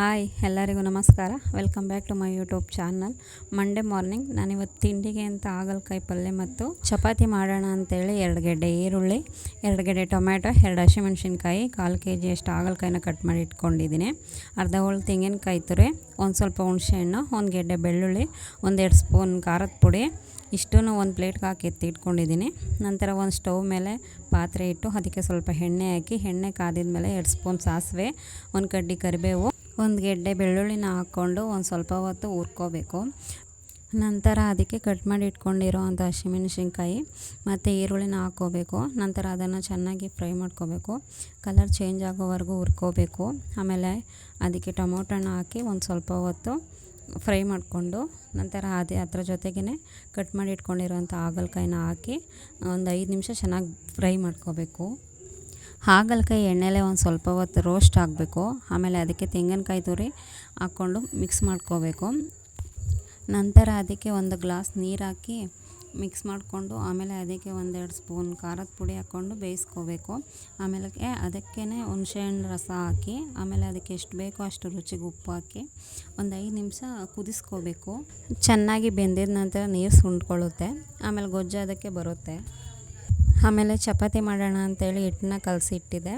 Hi, ಎಲ್ಲರಿಗೂ ನಮಸ್ಕಾರ. Welcome back to my YouTube channel Monday morning ನಾನಿವತ್ತು ತಿಂಡಿಗೆ ಅಂತ ಹಾಗಲಕಾಯಿ ಪಲ್ಯ ಮತ್ತು ಚಪಾತಿ ಮಾಡೋಣ ಅಂತೇಳಿ ಎರಡು ಗೆಡ್ಡೆ ಈರುಳ್ಳಿ, ಎರಡು ಗೆಡ್ಡೆ ಟೊಮ್ಯಾಟೊ, ಎರಡು ಹಸಿಮೆಣ್ಸಿನ್ಕಾಯಿ, ಕಾಲು ಕೆ ಜಿಯಷ್ಟು ಹಾಗಲಕಾಯಿನ ಕಟ್ ಮಾಡಿ ಇಟ್ಕೊಂಡಿದ್ದೀನಿ. ಅರ್ಧ ಹೋಳು ತೆಂಗಿನಕಾಯಿ ತುರಿ, ಒಂದು ಸ್ವಲ್ಪ ಹುಣಸೆಹಣ್ಣು ಒಂದು ಗೆಡ್ಡೆ ಬೆಳ್ಳುಳ್ಳಿ ಒಂದೆರಡು ಸ್ಪೂನ್ ಖಾರದ ಪುಡಿ, ಇಷ್ಟನ್ನು ಒಂದು ಪ್ಲೇಟ್ಗೆ ಹಾಕಿ ಎತ್ತಿ ಇಟ್ಕೊಂಡಿದ್ದೀನಿ. ನಂತರ ಒಂದು ಸ್ಟವ್ ಮೇಲೆ ಪಾತ್ರೆ ಇಟ್ಟು, ಅದಕ್ಕೆ ಸ್ವಲ್ಪ ಎಣ್ಣೆ ಹಾಕಿ, ಎಣ್ಣೆ ಕಾದಿದ ಮೇಲೆ ಎರಡು ಸ್ಪೂನ್ ಸಾಸಿವೆ, ಒಂದು ಕಡ್ಡಿ ಕರಿಬೇವು ಒಂದು ಗೆಡ್ಡೆ ಬೆಳ್ಳುಳ್ಳಿನ ಹಾಕ್ಕೊಂಡು ಒಂದು ಸ್ವಲ್ಪ ಹೊತ್ತು ಹುರ್ಕೋಬೇಕು. ನಂತರ ಅದಕ್ಕೆ ಕಟ್ ಮಾಡಿ ಇಟ್ಕೊಂಡಿರೋ ಅಂಥ ಹಸಿಮೆಣಸಿನ್ಕಾಯಿ ಮತ್ತು ಈರುಳ್ಳಿನ ಹಾಕ್ಕೋಬೇಕು. ನಂತರ ಅದನ್ನು ಚೆನ್ನಾಗಿ ಫ್ರೈ ಮಾಡ್ಕೋಬೇಕು. ಕಲರ್ ಚೇಂಜ್ ಆಗೋವರೆಗೂ ಹುರ್ಕೋಬೇಕು. ಆಮೇಲೆ ಅದಕ್ಕೆ ಟೊಮೊಟೊನ ಹಾಕಿ ಒಂದು ಸ್ವಲ್ಪ ಹೊತ್ತು ಫ್ರೈ ಮಾಡಿಕೊಂಡು ನಂತರ ಅದೇ ಅದರ ಜೊತೆಗೇ ಕಟ್ ಮಾಡಿ ಇಟ್ಕೊಂಡಿರೋಂಥ ಹಾಗಲಕಾಯಿನ ಹಾಕಿ ಒಂದು ಐದು ನಿಮಿಷ ಚೆನ್ನಾಗಿ ಫ್ರೈ ಮಾಡ್ಕೋಬೇಕು. ಹಾಗಲಕಾಯಿ ಎಣ್ಣೆಲೇ ಒಂದು ಸ್ವಲ್ಪ ಹೊತ್ತು ರೋಸ್ಟ್ ಆಗಬೇಕು. ಆಮೇಲೆ ಅದಕ್ಕೆ ತೆಂಗಿನಕಾಯಿ ತುರಿ ಹಾಕ್ಕೊಂಡು ಮಿಕ್ಸ್ ಮಾಡ್ಕೋಬೇಕು. ನಂತರ ಅದಕ್ಕೆ ಒಂದು ಗ್ಲಾಸ್ ನೀರು ಹಾಕಿ ಮಿಕ್ಸ್ ಮಾಡಿಕೊಂಡು ಆಮೇಲೆ ಅದಕ್ಕೆ ಒಂದೆರಡು ಸ್ಪೂನ್ ಖಾರದ ಪುಡಿ ಹಾಕ್ಕೊಂಡು ಬೇಯಿಸ್ಕೋಬೇಕು. ಆಮೇಲೆ ಅದಕ್ಕೇ ಹುಣಸೆಹಣ್ಣು ರಸ ಹಾಕಿ, ಆಮೇಲೆ ಅದಕ್ಕೆ ಎಷ್ಟು ಬೇಕೋ ಅಷ್ಟು ರುಚಿಗೆ ಉಪ್ಪು ಹಾಕಿ ಒಂದು ಐದು ನಿಮಿಷ ಕುದಿಸ್ಕೋಬೇಕು. ಚೆನ್ನಾಗಿ ಬೆಂದಿದ ನಂತರ ನೀರು ಸುಂಡ್ಕೊಳ್ಳುತ್ತೆ. ಆಮೇಲೆ ಗೊಜ್ಜು ಅದಕ್ಕೆ ಬರುತ್ತೆ. ಆಮೇಲೆ ಚಪಾತಿ ಮಾಡೋಣ ಅಂತೇಳಿ ಹಿಟ್ಟನ್ನ ಕಲಸಿ ಇಟ್ಟಿದ್ದೆ.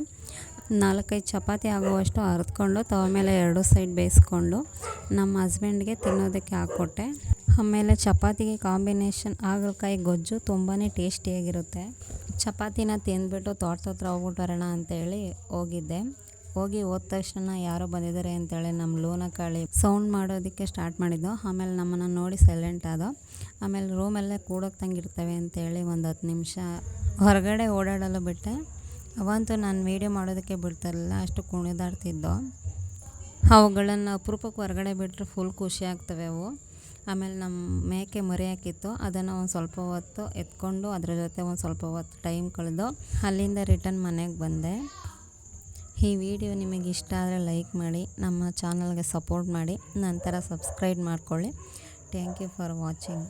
ನಾಲ್ಕೈದು ಚಪಾತಿ ಆಗುವಷ್ಟು ಅರ್ದ್ಕೊಂಡು ತವ ಮೇಲೆ ಎರಡು ಸೈಡ್ ಬೇಯಿಸ್ಕೊಂಡು ನಮ್ಮ ಹಸ್ಬೆಂಡ್ಗೆ ತಿನ್ನೋದಕ್ಕೆ ಹಾಕ್ಕೊಟ್ಟೆ. ಆಮೇಲೆ ಚಪಾತಿಗೆ ಕಾಂಬಿನೇಷನ್ ಹಾಗಲಕಾಯಿ ಗೊಜ್ಜು ತುಂಬಾ ಟೇಸ್ಟಿಯಾಗಿರುತ್ತೆ. ಚಪಾತಿನ ತಿಂದುಬಿಟ್ಟು ತೋಟದ ಹತ್ರ ಹೋಗ್ಬಿಟ್ಟು ಬರೋಣ ಅಂತೇಳಿ ಹೋಗಿದ್ದೆ. ಹೋಗಿ ಹೋದ ತಕ್ಷಣ ಯಾರೋ ಬಂದಿದ್ದಾರೆ ಅಂತೇಳಿ ನಮ್ಮ ಲೋನ ಕಾಳಿ ಸೌಂಡ್ ಮಾಡೋದಕ್ಕೆ ಸ್ಟಾರ್ಟ್ ಮಾಡಿದ್ದು. ಆಮೇಲೆ ನಮ್ಮನ್ನು ನೋಡಿ ಸೈಲೆಂಟ್ ಆದೋ. ಆಮೇಲೆ ರೂಮಲ್ಲೇ ಕೂಡೋಗ್ತಂಗಿರ್ತವೆ ಅಂತೇಳಿ ಒಂದು ಹತ್ತು ನಿಮಿಷ ಹೊರಗಡೆ ಓಡಾಡಲು ಬಿಟ್ಟೆ. ಅವಂತೂ ನಾನು ವೀಡಿಯೋ ಮಾಡೋದಕ್ಕೆ ಬಿಡ್ತಾರಲ್ಲ ಅಷ್ಟು ಕುಣಿದಾಡ್ತಿದ್ದೋ. ಅವುಗಳನ್ನು ಅಪರೂಪಕ್ಕೆ ಹೊರಗಡೆ ಬಿಟ್ಟರೆ ಫುಲ್ ಖುಷಿ ಆಗ್ತವೆ ಅವು. ಆಮೇಲೆ ನಮ್ಮ ಮೇಕೆ ಮರಿ ಹಾಕಿತ್ತು, ಅದನ್ನು ಒಂದು ಸ್ವಲ್ಪ ಹೊತ್ತು ಎತ್ಕೊಂಡು ಅದರ ಜೊತೆ ಒಂದು ಸ್ವಲ್ಪ ಹೊತ್ತು ಟೈಮ್ ಕಳೆದು ಅಲ್ಲಿಂದ ರಿಟರ್ನ್ ಮನೆಗೆ ಬಂದೆ. ಈ ವಿಡಿಯೋ ನಿಮಗೆ ಇಷ್ಟ ಆದರೆ ಲೈಕ್ ಮಾಡಿ, ನಮ್ಮ ಚಾನಲ್ಗೆ ಸಪೋರ್ಟ್ ಮಾಡಿ, ನಂತರ ಸಬ್ಸ್ಕ್ರೈಬ್ ಮಾಡಿಕೊಳ್ಳಿ. Thank you for watching